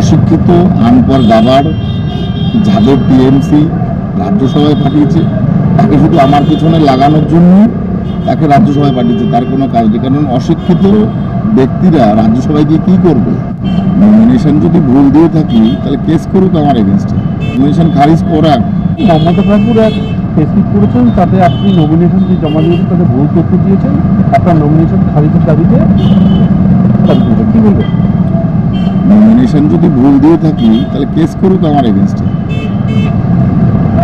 অশিক্ষিত আনপর দাবার যাদব টিএমসি রাজ্যসভায় পাঠিয়েছে। তাকে শুধু আমার পেছনে লাগানোর জন্য তাকে রাজ্যসভায় পাঠিয়েছে। তার কোনো কাজ নেই। কারণ অশিক্ষিত ব্যক্তিরা রাজ্যসভায় গিয়ে কী করবে? নমিনেশন যদি ভুল দিয়ে থাকি, তাহলে কেস করুক আমার এগেনস্টে নমিনেশন খারিজ করাক মমতা ঠাকুর এক ফেসবুক করেছেন, তাতে আপনি নমিনেশন যে জমা দিয়েছেন, তাতে ভুল তথ্য দিয়েছেন। আপনার নমিনেশন খারিজের দাবিতে দাবি কি বলবেন? নমিনেশন যদি ভুল দিয়ে থাকি, তাহলে কেস করুক আমার এগেনস্টে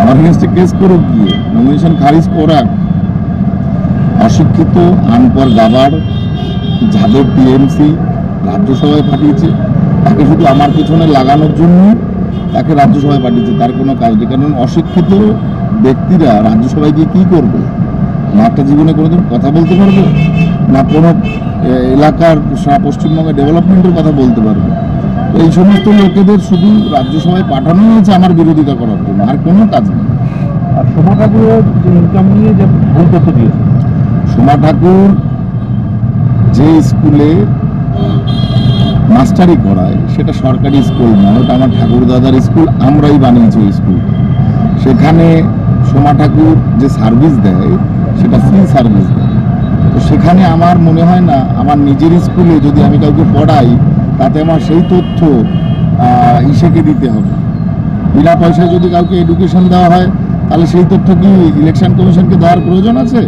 আমার এগেনস্টে কেস করুক গিয়ে। নমিনেশন খারিজ করাক অশিক্ষিত আনপর দাবার যাদব টিএমসি রাজ্যসভায় পাঠিয়েছে। তাকে শুধু আমার পেছনে লাগানোর জন্য তাকে রাজ্যসভায় পাঠিয়েছে। তার কোনো কাজ নেই। কারণ অশিক্ষিত ব্যক্তিরা রাজ্যসভায় গিয়ে কী করবে? একটা জীবনে কোনোদিন কথা বলতে পারবে না। কোনো এলাকার, পশ্চিমবঙ্গের ডেভেলপমেন্টের কথা বলতে পারবে এই সমস্ত লোকেদের শুধু রাজ্যসভায় পাঠানো হয়েছে আমার বিরোধিতা করার জন্য আর কোনো কাজ নেই। আর সোমা ঠাকুরের যে ইনকাম নিয়ে যে ভুল তথ্য দিয়েছে। সোমা ঠাকুর যে স্কুলে মাস্টারি করায় সেটা সরকারি স্কুল নয় ওটা আমার ঠাকুর দাদার স্কুল আমরাই বানিয়েছি ওই স্কুল। সেখানে সোমা ঠাকুর যে সার্ভিস দেয় সেটা ফ্রি সার্ভিস দেয়। তো সেখানে আমার মনে হয় না আমার নিজের স্কুলে যদি আমি কাউকে পড়াই তাতে আমার সেই তথ্য ইসেকে দিতে হবে। বিনা পয়সায় যদি কাউকে এডুকেশন দেওয়া হয়, তাহলে সেই তথ্য কি ইলেকশন কমিশনকে দেওয়ার প্রয়োজন আছে?